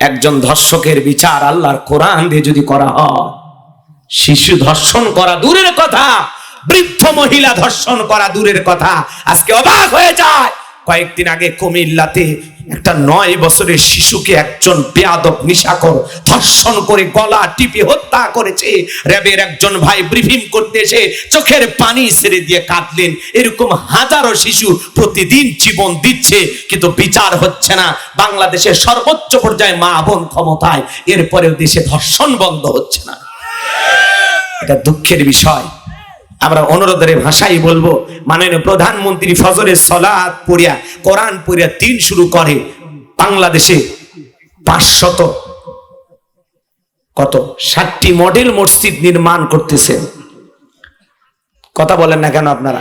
একজন ধর্ষকের বিচার আল্লাহর কোরআন দিয়ে যদি করা হয়, শিশু ধর্ষণ করা দূরের কথা, বৃদ্ধ মহিলা ধর্ষণ করা দূরের কথা, আজকে অবাক হয়ে যায়। কয়েকদিন আগে কুমিল্লাতে একটা নয় বছরের শিশুকে একজন বেয়াদব নিশাকর ধর্ষণ করে গলা টিপে হত্যা করেছে। র্যাবের একজন ভাই ব্রিফিং করতে এসে চোখের পানি ছেড়ে দিয়ে কাঁদলেন। এরকম হাজারো শিশু প্রতিদিন জীবন দিচ্ছে, কিন্তু বিচার হচ্ছে না। বাংলাদেশের সর্বোচ্চ পর্যায়ে মা বোন ক্ষমতায়, এরপরেও দেশে ধর্ষণ বন্ধ হচ্ছে না। এটা দুঃখের বিষয়। আমরা অনুরোধের ভাষাই বলব, মাননীয় প্রধানমন্ত্রী ফজরের সলাদ পড়িয়া, কোরআন পড়িয়া তিন শুরু করে বাংলাদেশে পাঁচশত কত? ষাটটি মডেল মসজিদ নির্মাণ করতেছেন কথা বলেন না কেন আপনারা?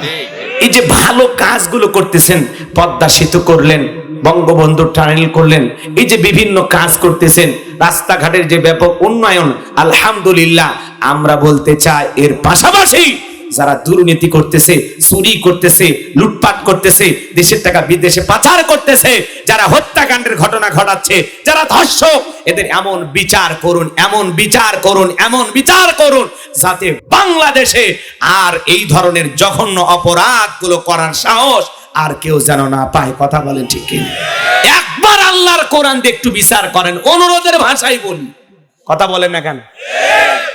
এই যে ভালো কাজগুলো করতেছেন, পদ্মা সেতু করলেন, বঙ্গবন্ধু টানেল করলেন, এই যে বিভিন্ন কাজ করতেছেন, রাস্তাঘাটের যে ব্যাপক উন্নয়ন, আলহামদুলিল্লাহ, আমরা বলতে চাই এর পাশাপাশি যারা দুর্নীতি করতেছে, চুরি করতেছে, লুটপাট করতেছে, দেশের টাকা বিদেশে পাচার করতেছে, যারা হত্যাকাণ্ডের ঘটনা ঘটাচ্ছে, যারা ধর্ষক, এদের এমন বিচার করুন, এমন বিচার করুন, এমন বিচার করুন, যাতে বাংলাদেশে আর এই ধরনের জঘন্য অপরাধগুলো করার সাহস আর কেউ যেন না পায়। কথা বলেন ঠিক একবার আল্লাহর কোরআন দিয়ে একটু বিচার করেন, অনুরোধের ভাষাই বলি। কথা বলেন না কেন?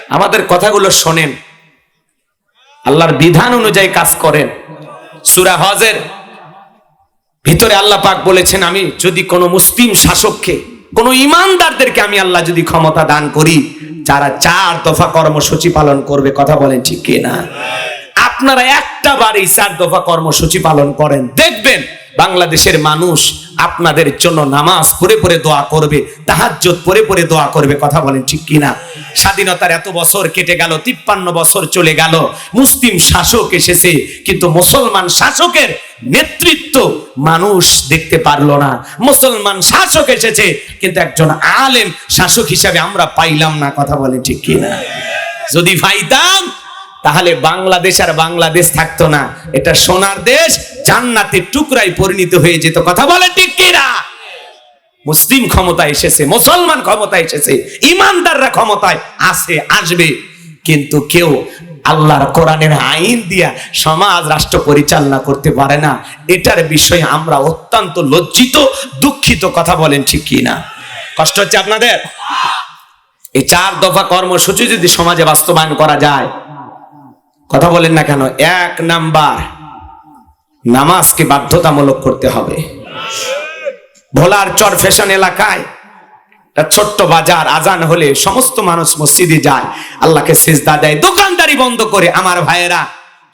আমাদের কথাগুলো শোনেন। আল্লাহর বিধান অনুযায়ী কাজ করেন। সুরা হজের ভিতরে আল্লাহ পাক বলেছেন, আমি যদি কোনো মুসলিম শাসককে, কোন ইমানদারদেরকে আমি আল্লাহ যদি ক্ষমতা দান করি, যারা চার দফা কর্মসূচি পালন করবে, কথা বলেন ঠিক কিনা আপনারা একটা বারে চার দফা কর্মসূচি পালন করেন, দেখবেন বাংলাদেশের মানুষ আপনাদের জন্য নামাজ পড়ে পড়ে দোয়া করবে, তাহাজ্জুদ পড়ে পড়ে দোয়া করবে, কথা বলেন ঠিক কিনা স্বাধীনতার এত বছর কেটে গেল, তিপ্পান্ন বছর চলে গেল, মুসলিম শাসক এসেছে, কিন্তু মুসলমান শাসকের নেতৃত্ব মানুষ দেখতে পারল না। মুসলমান শাসক এসেছে, কিন্তু একজন আলেম শাসক হিসাবে আমরা পাইলাম না, কথা বলে ঠিক কিনা? যদি পাইতাম, তাহলে বাংলাদেশ আর বাংলাদেশ থাকতো না। এটা সোনার দেশ, জান্নাতের টুকরাই পরিণত হয়ে যেত, কথা বলে ঠিক কিনা? মুসলিম ক্ষমতা এসেছে, মুসলমান ক্ষমতা এসেছে, ইমানদাররা ক্ষমতায় আসে আসবে। কিন্তু কেউ আল্লাহর কোরআনের আইন দিয়া সমাজ, রাষ্ট্র পরিচালনা করতে পারে না। এটার বিষয়ে আমরা অত্যন্ত লজ্জিত, দুঃখিত কথা বলেন ঠিক কি না কষ্ট হচ্ছে আপনাদের? এই চার দফা কর্মসূচি যদি সমাজে বাস্তবায়ন করা যায়, কথা বলেন না কেন? এক নাম্বার, নামাজকে বাধ্যতামূলক করতে হবে। ভোলার চর ফ্যাশন এলাকায়। ছোট্ট বাজার, আজান হলে সমস্ত মানুষ মসজিদে যায়। আল্লাহকে সেজদা দেয়। দোকানদারি বন্ধ করে আমার ভাইয়েরা।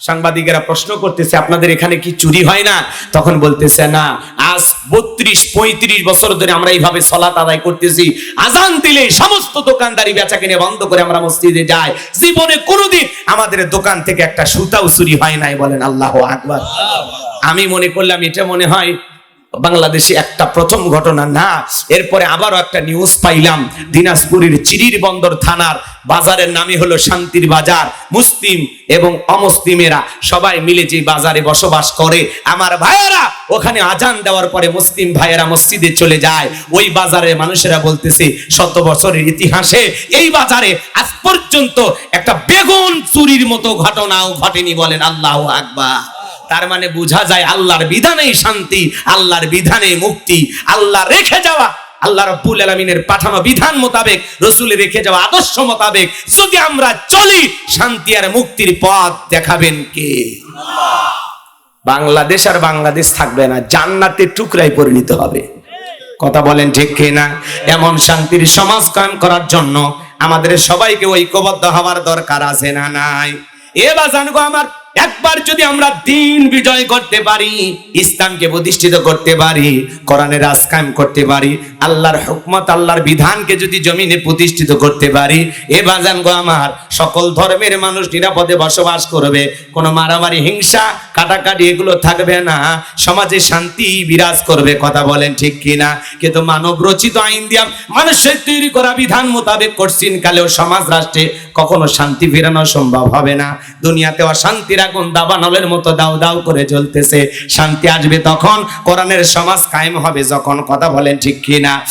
সাংবাদিকেরা প্রশ্ন করতেছে, আপনাদের এখানে কি চুরি হয় না? তখন বলতেছে, না, আজ বত্রিশ, পঁয়ত্রিশ বছর ধরে আমরা এইভাবে সলাত আদায় করতেছি। আজান দিলে সমস্ত দোকানদারি বেচা কিনে বন্ধ করে আমরা মসজিদে যাই। জীবনে কোনোদিন আমাদের দোকান থেকে একটা সুতাও চুরি হয় নাই, বলেন আল্লাহ আকবার। আমি মনে করলাম, এটা মনে হয় বাংলাদেশে একটা প্রথম ঘটনা না, এরপরে আবারও একটা নিউজ পাইলাম, দিনাজপুরের চিরির বন্দর থানার বাজারের নামই হলো শান্তির বাজার, মুসলিম এবং অমুসলিমেরা সবাই মিলে যে বাজারে বসবাস করে, আমার ভাইয়েরা, ওখানে আজান দেওয়ার পরে মুসলিম ভাইয়েরা মসজিদে চলে যায়, ওই বাজারে মানুষেরা বলতেছে, শত বছরের ইতিহাসে এই বাজারে আজ পর্যন্ত একটা বেগুন চুরির মতো ঘটনাও ঘটেনি বলেন আল্লাহ আকবার। তার মানে বোঝা যায় আল্লাহর বিধানেই শান্তি, আল্লাহর বিধানে মুক্তি, আল্লাহ রেখে যাওয়া। আল্লাহ রব্বুল আলমিনের পাঠানো বিধান মোতাবেক রসুলে রেখে যাওয়া আদর্শ মোতাবেক যদি আমরা চলি, শান্তি আর মুক্তির পথ দেখাবেন কে? বাংলাদেশ আর বাংলাদেশ থাকবে না জান্নাতে টুকরাই পরিণত হবে। কথা বলেন ঠিক কিনা? এমন শান্তির সমাজ কায়েম করার জন্য আমাদের সবাইকে ঐক্যবদ্ধ হওয়ার দরকার আছে না নাই? এবার জানব আমার একবার যদি আমরা দিন বিজয় করতে পারি, ইসলামকে প্রতিষ্ঠিত করতে পারি কোরআনের রাজ কায়েম করতে পারি, আল্লাহর হুকমত, আল্লাহর বিধানকে যদি জমিনে প্রতিষ্ঠিত করতে পারি, এ বাজান গো আমার, সকল ধর্মের মানুষ নিরাপদে বসবাস করবে, কোনো মারামারি, হিংসা, কাটাকাটি এগুলো থাকবে না, সমাজে শান্তি বিরাজ করবে, কথা বলেন ঠিক কিনা? কিন্তু মানব রচিত আইন দিয়া মানুষের তৈরি করা বিধান মোতাবেক করছিন কালেও সমাজ রাষ্ট্রে কখনো শান্তি ফেরানো সম্ভব হবে না। দুনিয়াতে অশান্তির আগুন দাবানলের মতো দাও দাও করে জ্বলতেছে। শান্তি আসবে তখন কোরআনের সমাজ কায়েম হবে যখন কথা বলেন ঠিক কিনা।